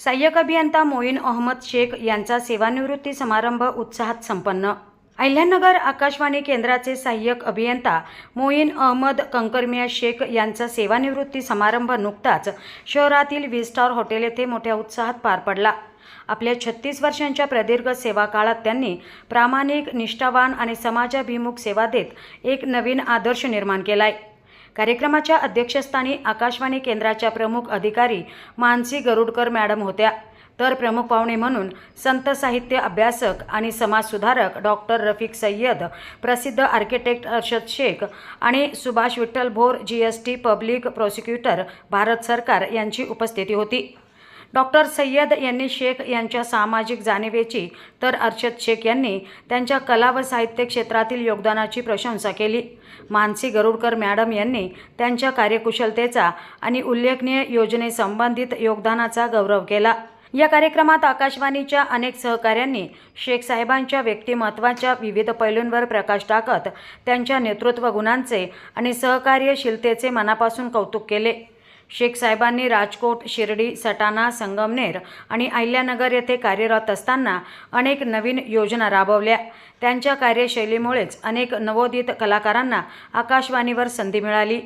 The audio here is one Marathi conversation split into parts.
सहाय्यक अभियंता मोईन अहमद शेख यांचा सेवानिवृत्ती समारंभ उत्साहात संपन्न. अहिल्यानगर आकाशवाणी केंद्राचे सहाय्यक अभियंता मोईन अहमद कंकरमिया शेख यांचा सेवानिवृत्ती समारंभ नुकताच शहरातील व्ही स्टार हॉटेल येथे मोठ्या उत्साहात पार पडला. आपल्या छत्तीस वर्षांच्या प्रदीर्घ सेवा काळात त्यांनी प्रामाणिक निष्ठावान आणि समाजाभिमुख सेवा देत एक नवीन आदर्श निर्माण केला आहे कार्यक्रमाच्या अध्यक्षस्थानी आकाशवाणी केंद्राच्या प्रमुख अधिकारी मानसी गरुडकर मॅडम होत्या. तर प्रमुख पाहुणे म्हणून संत साहित्य अभ्यासक आणि समाजसुधारक डॉक्टर रफिक सय्यद प्रसिद्ध आर्किटेक्ट अर्षद शेख आणि Subhash Vitthal Bhor G S T public prosecutor Bharat सरकार यांची उपस्थिती होती. डॉक्टर सय्यद यांनी शेख यांच्या सामाजिक जाणीवेची तर अर्शद शेख यांनी त्यांच्या कला व साहित्य क्षेत्रातील योगदानाची प्रशंसा केली. मानसी गरुडकर मॅडम यांनी त्यांच्या कार्यकुशलतेचा आणि उल्लेखनीय योजनेसंबंधित योगदानाचा गौरव केला. या कार्यक्रमात आकाशवाणीच्या अनेक सहकाऱ्यांनी शेख साहेबांच्या व्यक्तिमत्वाच्या विविध पैलूंवर प्रकाश टाकत त्यांच्या नेतृत्व गुणांचे आणि सहकार्यशीलतेचे मनापासून कौतुक केले. शेख साहेबांनी राजकोट शिर्डी सटाणा संगमनेर आणि अहिल्यानगर येथे कार्यरत असताना अनेक नवीन योजना राबवल्या. त्यांच्या कार्यशैलीमुळेच अनेक नवोदित कलाकारांना आकाशवाणीवर संधी मिळाली.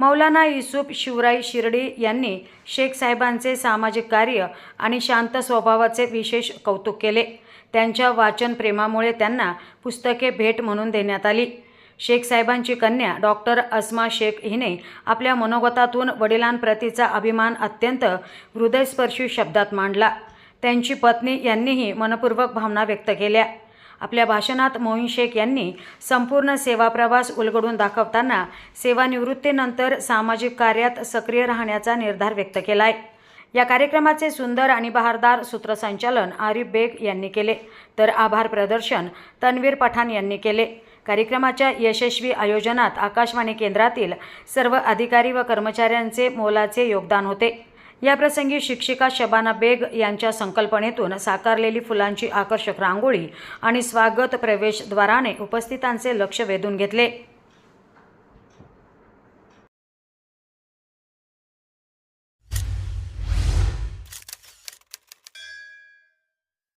मौलाना युसुफ शिवराई शिर्डी यांनी शेख साहेबांचे सामाजिक कार्य आणि शांत स्वभावाचे विशेष कौतुक केले. त्यांच्या वाचनप्रेमामुळे त्यांना पुस्तके भेट म्हणून देण्यात आली. शेख साहेबांची कन्या डॉक्टर अस्मा शेख हिने आपल्या मनोगतातून वडिलांप्रतीचा अभिमान अत्यंत हृदयस्पर्शी शब्दात मांडला. त्यांची पत्नी यांनीही मनपूर्वक भावना व्यक्त केल्या. आपल्या भाषणात मोहिन शेख यांनी संपूर्ण सेवा प्रवास उलगडून दाखवताना सेवानिवृत्तीनंतर सामाजिक कार्यात सक्रिय राहण्याचा निर्धार व्यक्त केला आहे या कार्यक्रमाचे सुंदर आणि बहारदार सूत्रसंचालन आरिफ बेग यांनी केले. तर आभार प्रदर्शन तन्वीर पठाण यांनी केले. कार्यक्रमाच्या यशस्वी आयोजनात आकाशवाणी केंद्रातील सर्व अधिकारी व कर्मचाऱ्यांचे मोलाचे योगदान होते. याप्रसंगी शिक्षिका शबाना बेग यांच्या संकल्पनेतून साकारलेली फुलांची आकर्षक रांगोळी आणि स्वागत प्रवेशद्वाराने उपस्थितांचे लक्ष वेधून घेतले.